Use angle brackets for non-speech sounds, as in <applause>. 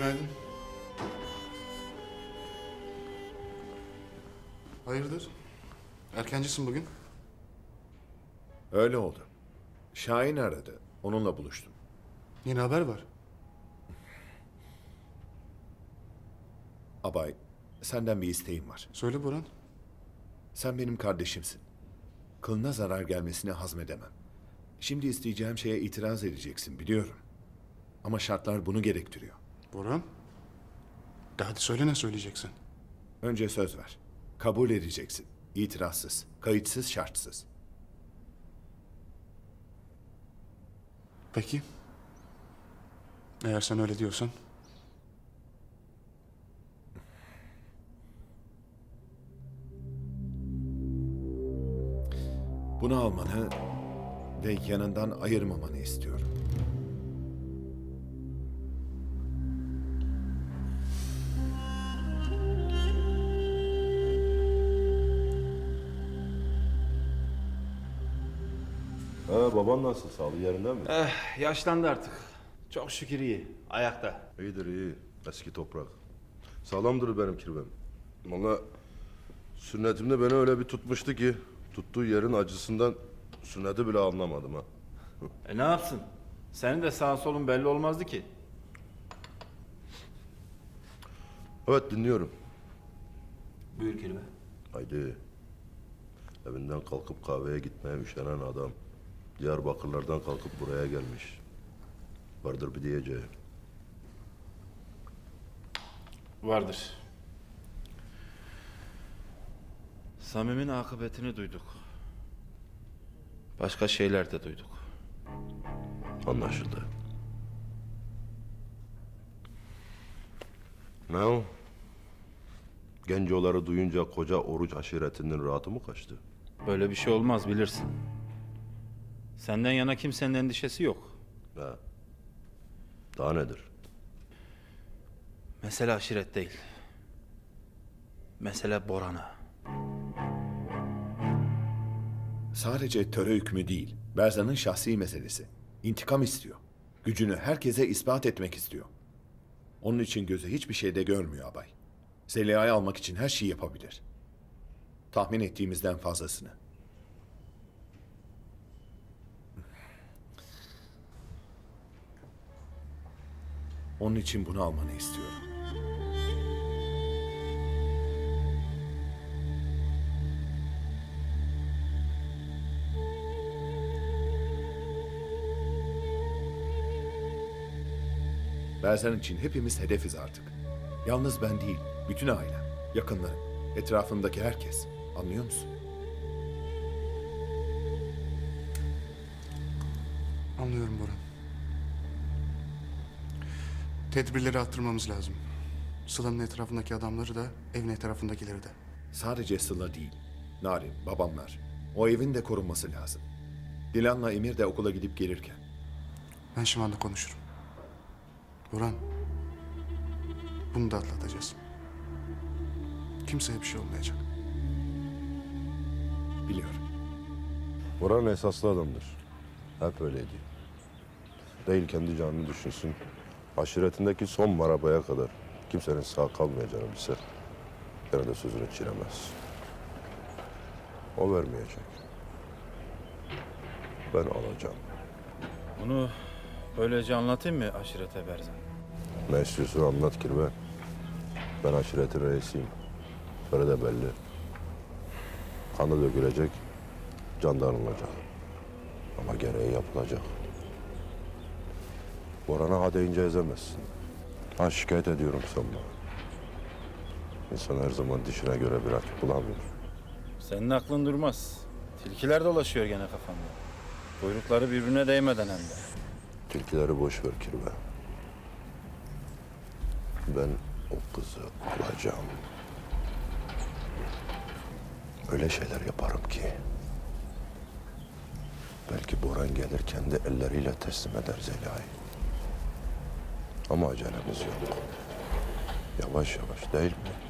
Günaydın. Hayırdır? Erkencisin bugün. Öyle oldu. Şahin aradı. Onunla buluştum. Yeni haber var. Abay, senden bir isteğim var. Söyle Burhan. Sen benim kardeşimsin. Kılına zarar gelmesini hazmedemem. Şimdi isteyeceğim şeye itiraz edeceksin biliyorum. Ama şartlar bunu gerektiriyor. Burhan. De hadi söyle ne söyleyeceksin. Önce söz ver. Kabul edeceksin. İtirazsız, kayıtsız, şartsız. Peki. Eğer sen öyle diyorsan. Bunu almanı ve yanından ayırmamanı istiyorum. Ha baban nasıl? Sağlığı yerinde mi? Eh, yaşlandı artık. Çok şükür iyi. Ayakta. İyidir iyi. Eski toprak. Sağlamdır benim kirvem. Valla sünnetimde beni öyle bir tutmuştu ki tuttuğu yerin acısından sünneti bile anlamadım ha. <laughs> E ne yapsın? Senin de sağ solun belli olmazdı ki. Evet dinliyorum. Buyur kelime. Haydi. Evinden kalkıp kahveye gitmeye üşenen adam. Diyarbakırlardan kalkıp buraya gelmiş. Vardır bir diyeceği. Vardır. Samim'in akıbetini duyduk. Başka şeyler de duyduk. Anlaşıldı. Ne o? Gencoları duyunca koca oruç aşiretinin rahatı mı kaçtı? Böyle bir şey olmaz bilirsin. Senden yana kimsenin endişesi yok. Ha. Daha nedir? Mesele aşiret değil. Mesele Boran'a. Sadece töre hükmü değil, Berzan'ın şahsi meselesi. İntikam istiyor. Gücünü herkese ispat etmek istiyor. Onun için gözü hiçbir şeyde görmüyor abay. Zeliha'yı almak için her şeyi yapabilir. Tahmin ettiğimizden fazlasını. Onun için bunu almanı istiyorum. Berzan için hepimiz hedefiz artık. Yalnız ben değil, bütün ailem, yakınlarım, etrafımdaki herkes. Anlıyor musun? Anlıyorum Burhan. Tedbirleri arttırmamız lazım. Sıla'nın etrafındaki adamları da, evin etrafındakileri de. Sadece Sıla değil, Narin, babamlar. O evin de korunması lazım. Dilan'la Emir de okula gidip gelirken. Ben Şiman'la konuşurum. Burhan. Bunu da atlatacağız. Kimseye bir şey olmayacak. Biliyorum. Orhan esaslı adamdır. Hep öyleydi. Değil kendi canını düşünsün. Aşiretindeki son marabaya kadar kimsenin sağ kalmayacağını bilse gene de sözünü çiğnemez. O vermeyecek. Ben alacağım. Bunu böylece anlatayım mı aşirete Berzan? Ne istiyorsun anlat kirve. Ben aşiretin reisiyim. Böyle de belli. Kanı dökülecek, can da alınacak. Ama gereği yapılacak. Boran'a ha deyince ezemezsin. Ha şikayet ediyorum sanma. İnsan her zaman dişine göre bir rakip bulamıyor. Senin aklın durmaz. Tilkiler dolaşıyor gene kafanda. Kuyrukları birbirine değmeden hem de. Tilkileri boş ver kirve. Ben o kızı alacağım. Öyle şeyler yaparım ki. Belki Boran gelir kendi elleriyle teslim eder Zeliha'yı. Ama acelemiz yok. Yavaş yavaş değil mi?